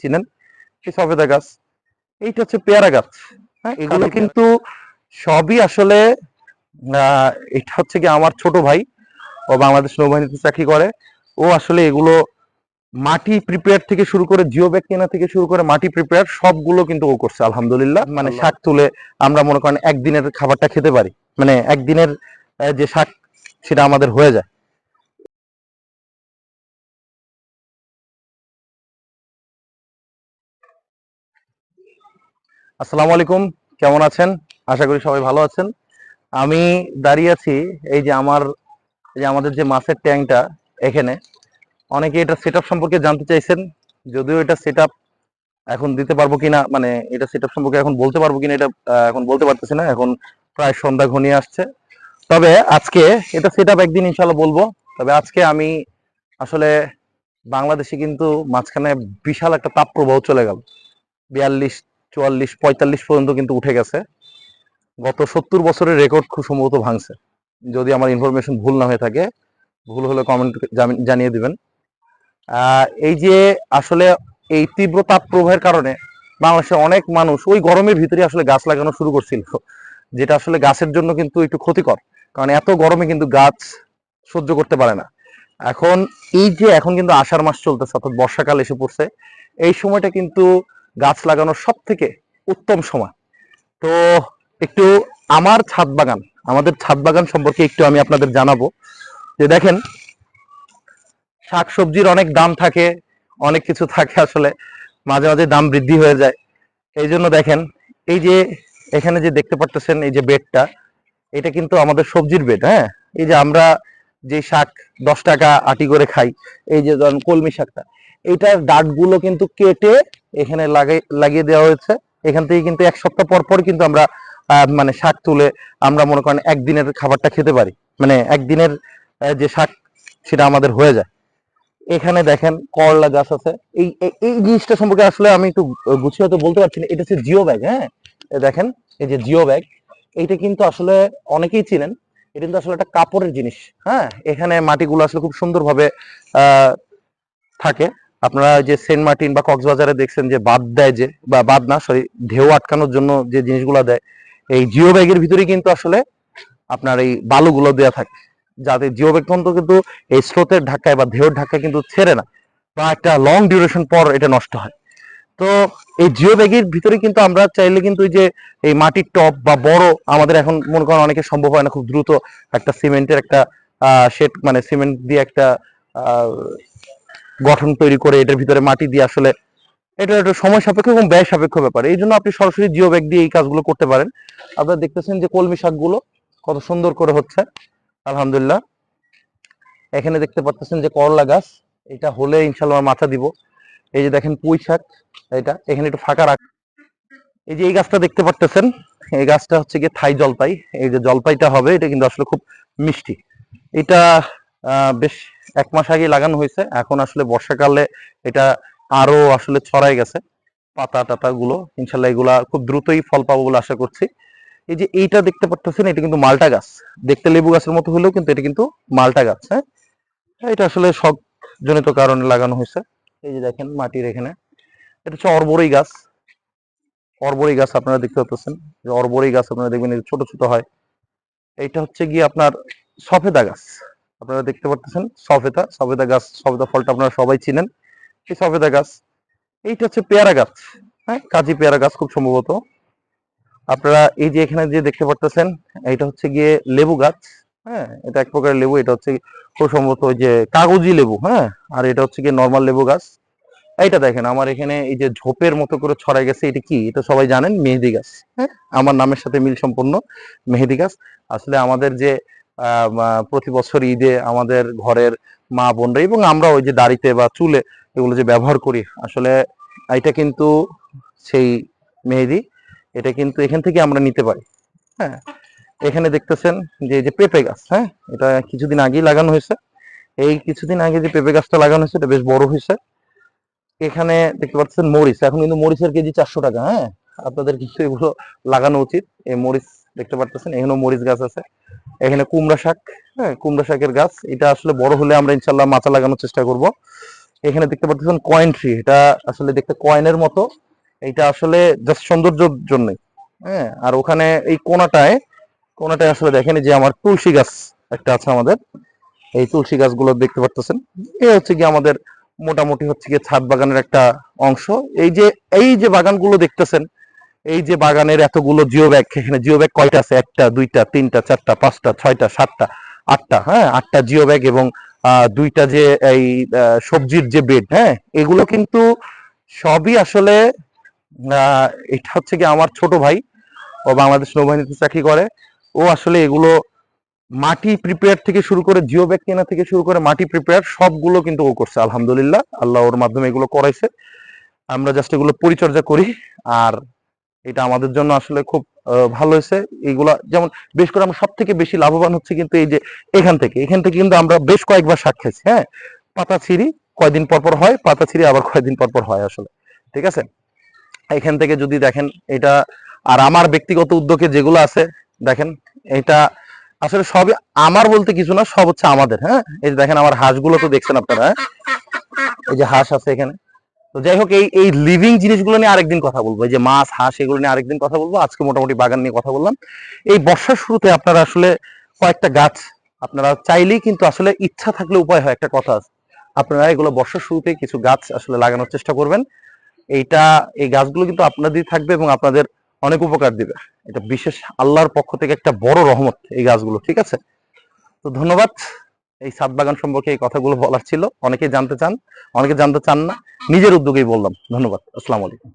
চিনেন? এই সফেদা গাছ। এইটা হচ্ছে পেয়ারা গাছ। হ্যাঁ এগুলো কিন্তু সবই আসলে এটা হচ্ছে কি আমার ছোট ভাই। ও বাংলাদেশ নৌবাহিনীতে চাকরি করে। ও আসলে এগুলো মাটি প্রিপেয়ার থেকে শুরু করে জিও ব্যাগ কেনা থেকে শুরু করে মাটি প্রিপেয়ার সবগুলো কিন্তু ও করছে আলহামদুলিল্লাহ। মানে শাক তুলে আমরা মনে করেন একদিনের খাবারটা খেতে পারি। মানে একদিনের যে শাক সেটা আমাদের হয়ে যায়। আসসালামু আলাইকুম, কেমন আছেন? আশা করি সবাই ভালো আছেন। আমি দাঁড়িয়ে আছি এই যে আমার যে আমাদের যে মাছের ট্যাঙ্কটা এখানে। অনেকে এটা সেট সম্পর্কে জানতে চাইছেন, যদিও এটা সেট এখন দিতে পারব কিনা মানে এটা সেট সম্পর্কে এখন বলতে পারব কিনা এটা এখন বলতে পারতেছি না, এখন প্রায় সন্ধ্যা ঘনিয়ে আসছে। তবে আজকে এটা সেট আপ একদিন ইনশাল্লাহ বলব, তবে আজকে আমি আসলে বাংলাদেশে কিন্তু মাঝখানে বিশাল একটা তাপ প্রবাহ চলে গেল। বিয়াল্লিশ চুয়াল্লিশ, পঁয়তাল্লিশ পর্যন্ত কিন্তু উঠে গেছে। গত সত্তর বছরের রেকর্ড খুব সম্ভবত ভাঙছে। যদি আমার ইনফরমেশন ভুল না হয়ে থাকে, ভুল হলে কমেন্ট জানিয়ে দিবেন। এই যে আসলে এই তীব্র তাপ প্রবাহের কারণে বাংলাদেশে অনেক মানুষ ওই গরমের ভিতরে আসলে গাছ লাগানো শুরু করছিল, যেটা আসলে গাছের জন্য কিন্তু একটু ক্ষতিকর। কারণ এত গরমে কিন্তু গাছ সহ্য করতে পারে না। এখন এই যে এখন কিন্তু আষাঢ় মাস চলতেছে, অর্থাৎ বর্ষাকাল এসে পড়ছে, এই সময়টা কিন্তু গাছ লাগানোর সব থেকে উত্তম সময়। তো একটু আমার ছাদ বাগান, আমাদের ছাদ বাগান সম্পর্কে একটু আমি আপনাদের জানাব। যে দেখেন, শাকসবজির অনেক দাম থাকে, অনেক কিছু থাকে আসলে, মাঝে মাঝে দাম বৃদ্ধি হয়ে যায়। এই জন্য দেখেন, এই যে এখানে যে দেখতে পারতেছেন, এই যে বেডটা, এটা কিন্তু আমাদের সবজির বেড হ্যাঁ? এই যে আমরা যে শাক দশ টাকা আটি করে খাই, এই যে ধরেন কলমি শাকটা, এইটার ডাটগুলো কিন্তু কেটে এখানে লাগিয়ে দেওয়া হয়েছে। এখান থেকে কিন্তু এক সপ্তাহ পর পর কিন্তু আমরা মানে শাক তুলে আমরা মনে করেন একদিনের খাবারটা খেতে পারি। মানে একদিনের যে শাক সেটা আমাদের হয়ে যায়। এখানে দেখেন করলা গাছ আছে। এই, এই- জিনিসটা সম্পর্কে আসলে আমি একটু গুছিয়ে হয়তো বলতে পারছি না। এটা হচ্ছে জিও ব্যাগ হ্যাঁ? দেখেন, এই যে জিও ব্যাগ, এইটা কিন্তু আসলে অনেকেই চিনেন। এটা কিন্তু আসলে একটা কাপড়ের জিনিস হ্যাঁ? এখানে মাটিগুলো আসলে খুব সুন্দরভাবে থাকে। আপনারা যে সেন্ট মার্টিন বা কক্সবাজারে দেখছেন যে বাদ দেয় যে, বা বাদ না সরি ঢেউ আটকানোর জন্য যে জিনিসগুলো দেয়, এই জিও ব্যাগের ভিতরে কিন্তু আসলে আপনার এই বালুগুলো দেওয়া থাকে। যাতে জিও ব্যাগ কিন্তু কিন্তু এই স্রোতের ধাক্কায় বা ঢেউর ধাক্কায় কিন্তু ছেড়ে না, বা একটা লং ডিউরেশন পর এটা নষ্ট হয়। তো এই জিও ব্যাগের ভিতরে কিন্তু আমরা চাইলে কিন্তু যে এই মাটির টপ বা বড় আমাদের এখন মনে করেন অনেকে সম্ভব হয় না, খুব দ্রুত একটা সিমেন্টের একটা শেড মানে সিমেন্ট দিয়ে একটা গঠন তৈরি করে এটার ভিতরে মাটি দিয়ে আসলে এটা একটা সময় সাপেক্ষ এবং ব্যয় সাপেক্ষ ব্যাপার। এই জন্য আপনি সরাসরি জিও ব্যাগ দিয়ে এই কাজগুলো করতে পারেন। আপনারা দেখতেছেন যে কলমি শাকগুলো কত সুন্দর করে হচ্ছে। আলহামদুলিল্লাহ। এখানে দেখতে পাচ্ছেন যে করলা গাছ, এটা হলে ইনশাল্লাহ মাথা দিব। এই যে দেখেন পুঁই শাক, এটা এখানে একটু ফাঁকা রাখ এই যে এই গাছটা দেখতে পাচ্ছেন এই গাছটা হচ্ছে গিয়ে থাই জলপাই। এই যে জলপাইটা হবে, এটা কিন্তু আসলে খুব মিষ্টি। এটা বেশ এক মাস আগে লাগানো হয়েছে। এখন আসলে বর্ষাকালে এটা আরও আসলে ছড়াই গেছে। পাতা টাতা গুলো ইনশাল্লাহ এগুলা খুব দ্রুতই ফল পাবো বলে আশা করছি। এই যে এইটা দেখতে পাচ্ছেন এটা কিন্তু মালটা গাছ। দেখতে লেবু গাছের মতো হলেও কিন্তু এটা কিন্তু মালটা গাছ হ্যাঁ? এটা আসলে শখ জনিত কারণে লাগানো হয়েছে। এই যে দেখেন মাটির এখানে। এটা হচ্ছে অরবরই গাছ। অরবরই গাছ আপনারা দেখতে পাচ্ছেন যে অরবরই গাছ আপনারা দেখবেন ছোট ছোট হয়। এইটা হচ্ছে গিয়ে আপনার সফেদা গাছ। আপনারা দেখতে পাচ্ছেন সফেদা সফেদা গাছ সফেদা ফলটা আপনারা সবাই চিনেন। এই সফেদা গাছ, এইটা হচ্ছে পেয়ারা গাছ হ্যাঁ? কাজী পেয়ারা গাছ খুব সম্ভবত। আপনারা এই যে এখানে যে দেখতে পাচ্ছেন এটা হচ্ছে গিয়ে লেবু গাছ হ্যাঁ? এটা এক প্রকারের লেবু, এটা হচ্ছে খুব সম্ভবত ওই যে কাগজি লেবু হ্যাঁ? আর এটা হচ্ছে গিয়ে নর্মাল লেবু গাছ। এইটা দেখেন, আমার এখানে এই যে ঝোপের মতো করে ছড়াই গেছে, এটা কি? এটা সবাই জানেন, মেহেদি গাছ হ্যাঁ? আমার নামের সাথে মিল সম্পূর্ণ মেহেদি গাছ। আসলে আমাদের যে প্রতি বছর ঈদে আমাদের ঘরের মা বোনরা এবং আমরা ওই যে দাড়িতে বা চুলে এগুলো যে ব্যবহার করি। আসলে এটা কিন্তু সেই মেহেদি, এটা কিন্তু এখান থেকে আমরা নিতে পারি। হ্যাঁ এখানে দেখতেছেন যে, এই যে পেঁপে গাছ হ্যাঁ এটা কিছুদিন আগেই লাগানো হয়েছে। এই কিছুদিন আগে যে পেঁপে গাছটা লাগানো হয়েছে, এটা বেশ বড় হয়েছে। এখানে দেখতে পাচ্ছেন মরিচ, এখন কিন্তু মরিচের কেজি চারশো টাকা হ্যাঁ আপনাদের কিন্তু এগুলো লাগানো উচিত। এই মরিচ দেখতে পাচ্ছেন এখানেও মরিচ গাছ আছে। এখানে কুমড়া শাক হ্যাঁ কুমড়া শাকের গাছ। এটা আসলে বড় হলে আমরা ইনশাল্লাহ মাচা লাগানোর চেষ্টা করব। এখানে দেখতে পাচ্ছেন কয়েন ট্রি এটা আসলে দেখতে কয়েনের মতো। এটা আসলে জাস্ট সৌন্দর্যের জন্যই হ্যাঁ আর ওখানে এই কোনাটায় কোনাটায় আসলে দেখেন যে আমার তুলসী গাছ একটা আছে আমাদের। এই তুলসী গাছগুলো দেখতে পাচ্ছেন এই হচ্ছে কি আমাদের মোটামুটি হচ্ছে কি ছাদ বাগানের একটা অংশ। এই যে এই যে বাগানগুলো দেখতেছেন এই যে বাগানের এতগুলো জিও ব্যাগ এখানে জিও ব্যাগ কয়টা আছে? একটা, দুইটা, তিনটা, চারটা, পাঁচটা, ছয়টা, সাতটা, আটটা হ্যাঁ? আটটা জিও ব্যাগ এবং দুইটা যে এই সবজির যে বেড হ্যাঁ? এগুলো কিন্তু সবই আসলে এটা হচ্ছে কি আমার ছোট ভাই, ও বাংলাদেশ নৌবাহিনীতে চাকরি করে। ও আসলে এগুলো মাটি প্রিপেয়ার থেকে শুরু করে জিও ব্যাগ কেনা থেকে শুরু করে, মাটি প্রিপেয়ার সবগুলো কিন্তু ও করছে, আলহামদুলিল্লাহ। আল্লাহ ওর মাধ্যমে এগুলো করাইছে। আমরা জাস্ট এগুলো পরিচর্যা করি, আর এটা আমাদের জন্য আসলে খুব ভালো হয়েছে। এইগুলা যেমন বেশ করে আমরা সব থেকে বেশি লাভবান হচ্ছে কিন্তু এই যে এখান থেকে। এখান থেকে কিন্তু আমরা বেশ কয়েকবার শাক খাইছি হ্যাঁ? পাতা ছিঁড়ি কয়দিন পর পর হয়, পাতা ছিঁড়ি আবার কয়দিন পর পর হয় আসলে। ঠিক আছে? এখান থেকে যদি দেখেন, এটা আর আমার ব্যক্তিগত উদ্যোগে যেগুলো আছে, দেখেন, এটা আসলে সবই আমার বলতে কিছু না, সব হচ্ছে আমাদের হ্যাঁ? এই যে দেখেন, আমার হাঁসগুলো তো দেখছেন আপনারা হ্যাঁ? এই যে হাঁস আছে এখানে। তো যাই হোক, এই এই লিভিং জিনিসগুলো নিয়ে আরেকদিন কথা বলব। এই যে মাছ, হাঁস, এগুলো নিয়ে আরেকদিন কথা বলব। আজকে মোটামুটি বাগান নিয়ে কথা বললাম। এই বর্ষার শুরুতে আপনারা আসলে কয়েকটা গাছ আপনারা চাইলেই কিন্তু আসলে ইচ্ছা থাকলে উপায় হয়, একটা কথা আছে। আপনারা এগুলো বর্ষার শুরুতে কিছু গাছ আসলে লাগানোর চেষ্টা করবেন। এইটা, এই গাছগুলো কিন্তু আপনাদের থাকবে এবং আপনাদের অনেক উপকার দিবে। এটা বিশেষ আল্লাহর পক্ষ থেকে একটা বড় রহমত এই গাছগুলো, ঠিক আছে? তো ধন্যবাদ। এই সাত বাগান সম্পর্কে এই কথাগুলো বলার ছিল। অনেকে জানতে চান, অনেকে জানতে চান না। নিজের উদ্যোগেই বললাম। ধন্যবাদ। আসসালামু আলাইকুম।